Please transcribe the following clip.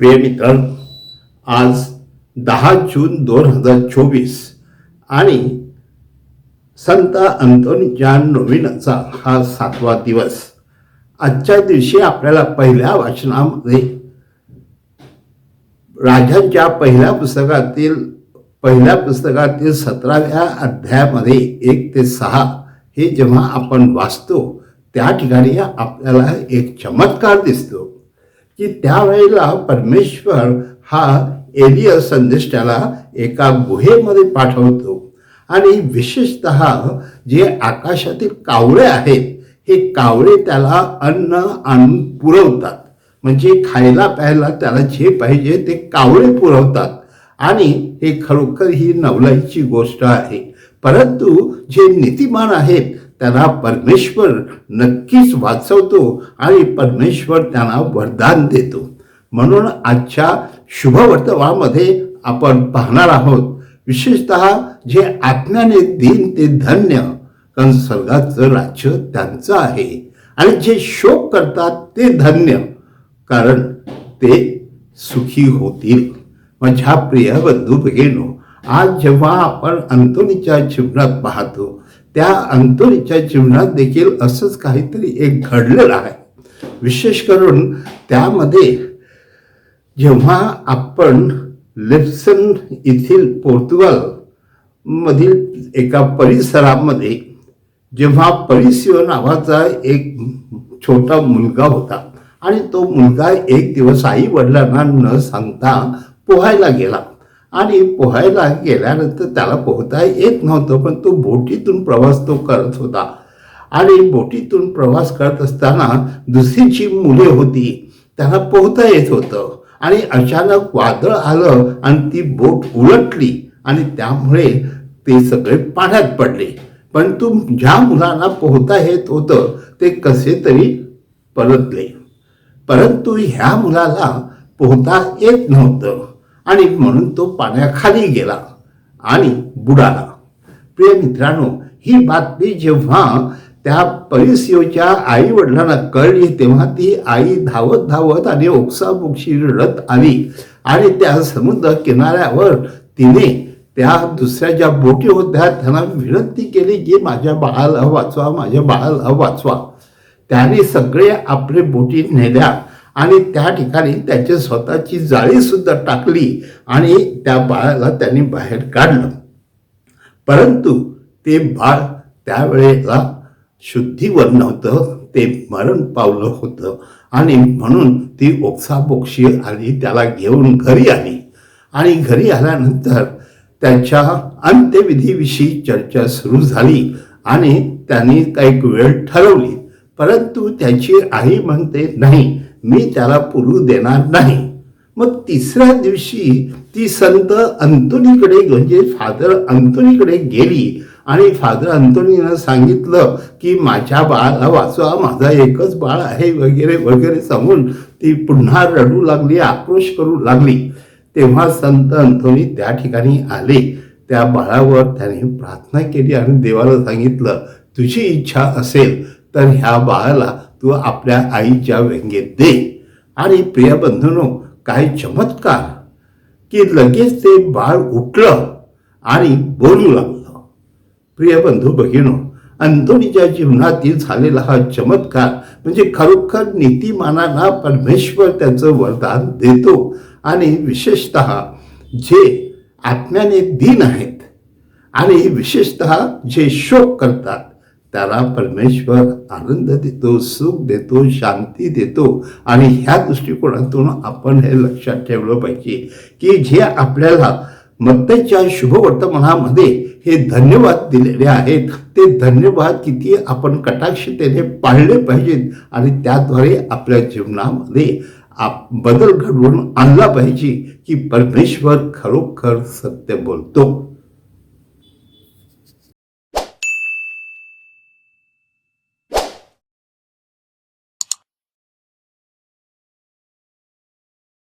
प्रिय मित्र आज दहा जून दोन हजार चोवीस आणि संत अंतोनीच्या नोविनाचा हा सातवा दिवस. आजच्या दिवशी आपल्याला पहिल्या वाचनामध्ये राजांच्या पहिल्या पुस्तकातील पहिल्या पुस्तकातील सतराव्या अध्यायामध्ये एक ते सहा हे जेव्हा आपण वाचतो त्या ठिकाणी आपल्याला एक चमत्कार दिसतो. की त्यावेळेला परमेश्वर हा एलिया संदेष्टाला एका गुहेमध्ये पाठवतो. आणि विशेषत जे आकाशातील कावळे आहेत हे कावळे त्याला अन्न आणून पुरवतात. म्हणजे खायला प्यायला त्याला जे पाहिजे ते कावळे पुरवतात. आणि हे खरोखर ही नवलाईची गोष्ट आहे. परंतु जे नीतिमान आहेत त्यांना परमेश्वर नक्कीच वाचवतो आणि परमेश्वर त्यांना वरदान देतो. म्हणून आजच्या शुभवर्तवामध्ये आपण पाहणार आहोत विशेषत जे आत्म्याने दिन ते धन्य कारण स्वर्गाचं राज्य त्यांचं आहे. आणि जे शोक करतात ते धन्य कारण ते सुखी होतील. माझ्या प्रिय बंधू भगिनो आज जेव्हा आपण अंतोनीच्या जीवनात पाहतो त्या अंतोनीच्या जीवनात देखील असंच काहीतरी एक घडलेलं आहे. विशेष करून त्यामध्ये जेव्हा आपण लिप्सन येथील पोर्तुगाल मधील एका परिसरामध्ये जेव्हा परिसिओ नावाचा एक छोटा मुलगा होता आणि तो मुलगा एक दिवस आई वडिलांना न सांगता पोहायला गेला. आणि पोहायला गेल्यानंतर त्याला पोहता येत नव्हतं पण तो बोटीतून प्रवास तो करत होता. आणि बोटीतून प्रवास करत असताना दुसरी जी मुले होती त्यांना पोहता येत होतं. आणि अचानक वादळ आलं आणि ती बोट उलटली आणि त्यामुळे ते सगळे पाण्यात पडले. पण तू ज्या मुलांना पोहता येत होतं ते कसे तरी परतले परंतु ह्या मुलाला पोहता येत नव्हतं. आणि म्हणून तो पाण्याखाली गेला आणि बुडाला. प्रिय मित्रांनो ही बातमी जेव्हा त्या परिसिओच्या आई वडिलांना कळली तेव्हा ती आई धावत धावत आणि ओक्साबोक्षी रडत आली आणि त्या समुद्र किनाऱ्यावर तिने त्या दुसऱ्या ज्या बोटी होत्या त्यांना विनंती केली की माझ्या बाळाला वाचवा माझ्या बाळाला वाचवा. त्याने सगळे आपले बोटी नेल्या. आणि त्या ठिकाणी त्याची स्वतःची जाळीसुद्धा टाकली आणि त्या बाळाला त्यांनी बाहेर काढलं. परंतु ते बाळ त्यावेळेला शुद्धीवर नव्हतं ते मरण पावलं होतं. आणि म्हणून ती ओक्साबोक्षी आली त्याला घेऊन घरी आली. आणि घरी आल्यानंतर त्याच्या अंत्यविधीविषयी चर्चा सुरू झाली आणि त्यांनी काही वेळ ठरवली. परंतु त्याची आई म्हणते नाही मी त्याला पुरू देणार नाही. मग तिसऱ्या दिवशी ती संत अंतोनीकडे म्हणजे फादर अंतोनीकडे गेली. आणि फादर अंतोनीनं सांगितलं की माझ्या बाळाला वाचवा माझा एकच बाळ आहे वगैरे वगैरे सांगून ती पुन्हा रडू लागली आक्रोश करू लागली. तेव्हा संत अंतोनी त्या ठिकाणी आले. त्या बाळावर त्याने प्रार्थना केली आणि देवाला सांगितलं तुझी इच्छा असेल तर ह्या बाळाला तू आपल्या आईच्या व्यंगेत दे. आणि प्रियबंधनो काय चमत्कार. की लगेच ते बाळ उठलं आणि बोलू लागलं. प्रियबंधू बहिणो अंतोणीच्या जीवनातील झालेला हा चमत्कार म्हणजे खरोखर नीतिमानाला परमेश्वर त्याचं वरदान देतो. आणि विशेषत जे आत्म्याने दिन आहेत आणि विशेषत जे शोक करतात त्याला परमेश्वर आनंद देतो सुख देतो शांती देतो. आणि ह्या दृष्टिकोनातून आपण हे लक्षात ठेवलं पाहिजे की जे आपल्याला मत्तेच्या शुभवर्तमानामध्ये हे धन्यवाद दिलेले आहेत ते धन्यवाद किती आपण कटाक्षतेने पाळले पाहिजेत आणि त्याद्वारे आपल्या जीवनामध्ये आप बदल घडवून आणला पाहिजे की परमेश्वर खरोखर सत्य बोलतो.